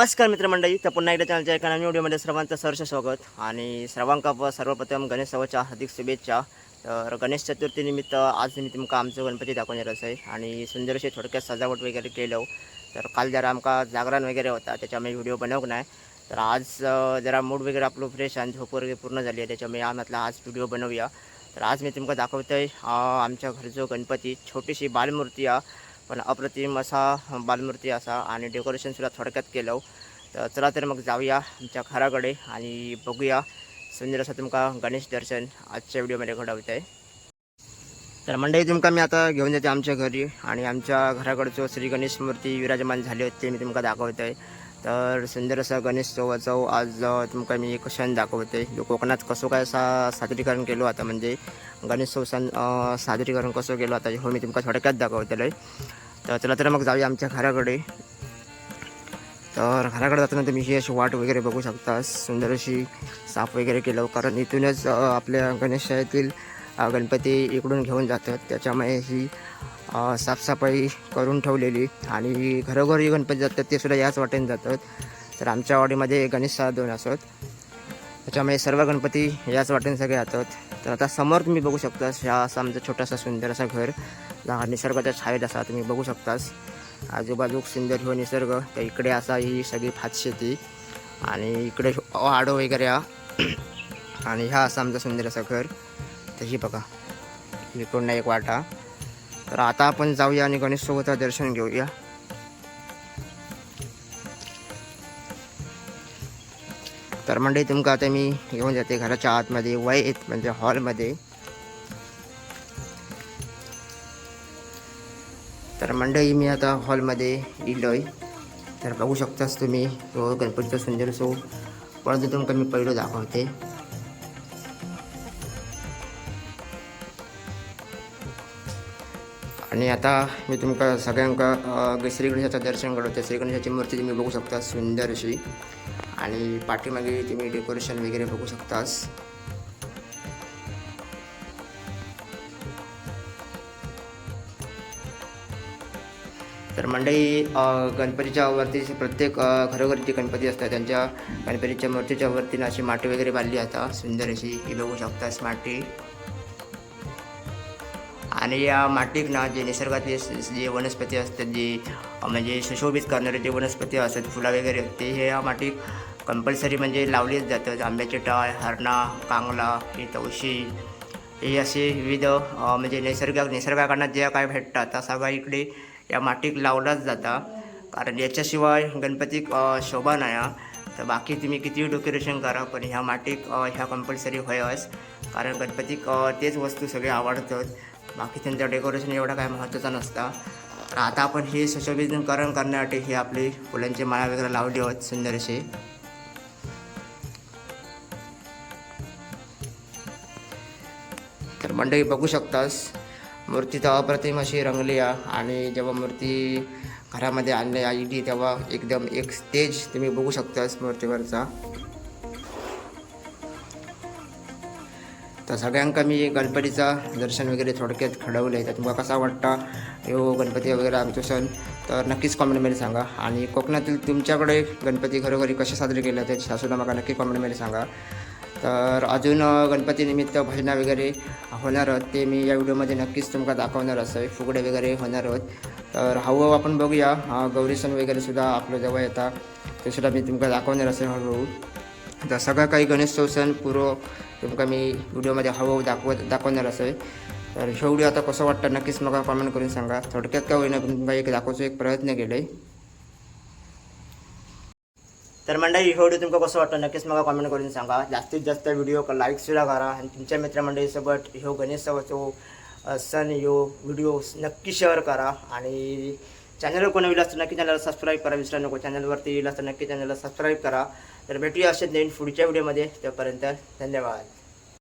नमस्कार मित्रमंडळी तर पुन्हा एकदा चॅनलच्या एका नवीन व्हिडिओमध्ये सर्वांचं सहर्ष स्वागत. आणि सर्वांका सर्वप्रथम गणेशोत्सवाच्या हार्दिक शुभेच्छा. तर गणेश चतुर्थीनिमित्त आज निमित्त तुमका आमचं गणपती दाखवून येत आहे. आणि सुंदर अशी थोडक्यात सजावट वगैरे केलं तर काल जरा आमका जागरण वगैरे होता त्याच्यामुळे व्हिडिओ बनवक नाही. तर आज जरा मूड वगैरे आपलं फ्रेश आणि झोप वगैरे पूर्ण झाली आहे त्याच्यामुळे आज म्हटलं आज व्हिडिओ बनवूया. तर आज मी तुमका दाखवतो आहे आमच्या घरचो गणपती छोटीशी बालमूर्ती आहे पण अप्रतिम असा बालमूर्ती असा आणि डेकोरेशनसुद्धा थोडक्यात केलं. तर चला तर मग जाऊया आमच्या घराकडे आणि बघूया सुंदर असं तुमका गणेश दर्शन आजच्या व्हिडिओमध्ये घडवत आहे तर मंडळी तुमका मी आता घेऊन येते आमच्या घरी आणि आमच्या घराकडचं श्री गणेश मूर्ती विराजमान झाली होती ते मी तुमका दाखवत आहे तर सुंदर असं गणेश चौवाचं आज तुमका मी एक क्षण दाखवते कोकणात कसं काय असा सादरीकरण केलो आता म्हणजे गणेशोत्सव सण सादरीकरण कसं केलं आता हो मी तुमका थोडक्यात दाखवतलं आहे तर चला तर मग जाऊया आमच्या घराकडे. तर घराकडे जाताना तुम्ही ही अशी वाट वगैरे बघू शकता. सुंदर अशी साफ वगैरे केलं कारण इथूनच आपल्या गणेशातील गणपती इकडून घेऊन जातात. त्याच्यामुळे ही साफसफाई करून ठेवलेली. आणि घरोघरी गणपती जातात ते सुद्धा याच वाटेने जातात. तर आमच्या वाडीमध्ये गणेश दोन असत त्याच्यामुळे सर्व गणपती याच वाटेने सगळे जातात. तर आता समोर तुम्ही बघू शकता हा असा आमचा छोटासा सुंदर असा घर. निसर्गाच्या छायेत असा तुम्ही बघू शकतास. आजूबाजूक सुंदर हो निसर्ग. तर इकडे असा ही सगळी भातशेती आणि इकडे आडो वगैरे. हा आणि हा असा आमचा सुंदर असा घर. तर ही बघा. इकडून एक वाटा. तर आता आपण जाऊया आणि गणेशसोबत दर्शन घेऊया. तर मंडळी तुमका आता मी घेऊन जाते घराच्या आतमध्ये वय म्हणजे हॉलमध्ये. तर मंडळी मी आता हॉलमध्ये इलोय तर बघू शकताच तुम्ही तो गणपतीचा सुंदर सो परंतु तुमका मी पहिलं दाखवते. आणि आता मी तुमका सगळ्यांका श्रीगणेशाचं श्री गणेशाचं दर्शन घडवते श्री गणेशाची मूर्ती तुम्ही बघू शकता सुंदर अशी. आणि पाठीमागे तुम्ही डेकोरेशन वगैरे बघू शकतास. तर मंडळी गणपतीच्या वरती प्रत्येक घरोघरी जे गणपती असतात त्यांच्या गणपतीच्या मूर्तीच्या वरती अशी माटी वगैरे बांधली आता. सुंदर अशी ही बघू शकतास माटी. आणि या मातीक ना जे निसर्गातले जे वनस्पती असतात जे म्हणजे सुशोभित करणारे जे वनस्पती असतात फुला वगैरे ते हे या मातीक कंपल्सरी म्हणजे लावलेच जातात. आंब्याचे टाळ हरणा कांगला हे तवशी हे असे विविध म्हणजे नैसर्गिक निसर्गाकडनं जे काय भेटतात त्या सगळ्या इकडे या माटीक लावलाच जाता. कारण याच्याशिवाय गणपतीक शोभा नाही तर बाकी तुम्ही कितीही डेकोरेशन करा पण ह्या माटीक ह्या कंपल्सरी होयच कारण गणपतीक तेच वस्तू सगळे आवडतात. बाकी त्यांचं डेकोरेशन एवढा काय महत्त्वाचा नसता. तर आता आपण हे सुशोभीकरण करण्यासाठी हे आपली फुलांची माळा वगैरे लावली आहोत सुंदर अशी. तर मंडळी बघू शकतास मूर्ती तर अप्रतिम अशी रंगली आहे आणि जेव्हा मूर्ती घरामध्ये आणली आली तेव्हा एकदम एक स्टेज तुम्ही बघू शकतास मूर्तीवरचा. तर सगळ्यांका मी गणपतीचा दर्शन वगैरे थोडक्यात घडवलं. आहे तर तुम्हाला कसा वाटता? यो गणपती वगैरे आमचा सण? तर नक्कीच कॉमेंटमध्ये सांगा. आणि कोकणातील तुमच्याकडे गणपती घरोघरी कसे साजरे केले त्याची सुद्धा मला नक्की कॉमेंटमध्ये सांगा. तर अजून गणपतीनिमित्त भजना वगैरे होणार आहोत ते मी या व्हिडिओमध्ये नक्कीच तुमका दाखवणार असं फुगडे वगैरे होणार आहोत. तर हळूहळू आपण बघूया. गौरी सण वगैरे सुद्धा जवळ येतात. ते सुद्धा मी तुमका दाखवणार असेल हळूहळू. तर सगळं काही गणेशोत्सव सण पूर्व तुमका मी व्हिडिओमध्ये हळूहळू दाखवत दाखवणार असेल. तर हे व्हिडिओ आता कसं वाटतं नक्कीच मला कमेंट करून सांगा. थोडक्यात काय होईना पण तुमका एक दाखवचो एक प्रयत्न केला. आहे तर मंडळी हे व्हिडिओ तुमका कसं वाटतं नक्कीच मला कमेंट करून सांगा. जास्तीत जास्त व्हिडिओ लाईक सुद्धा करा. आणि तुमच्या मित्रमंडळीसोबत ह्यो गणेशोत्सव सण ह्यो व्हिडिओ नक्की शेअर करा. आणि चॅनलवर कोणी येईल असतं नक्की चॅनलला सबस्क्राईब करा. विसरा नको चॅनलवरती येईल असतं नक्की चॅनलला सबस्क्राईब करा. तर भेटूया असेच नवीन पुढच्या व्हिडिओमध्ये तोपर्यंत धन्यवाद.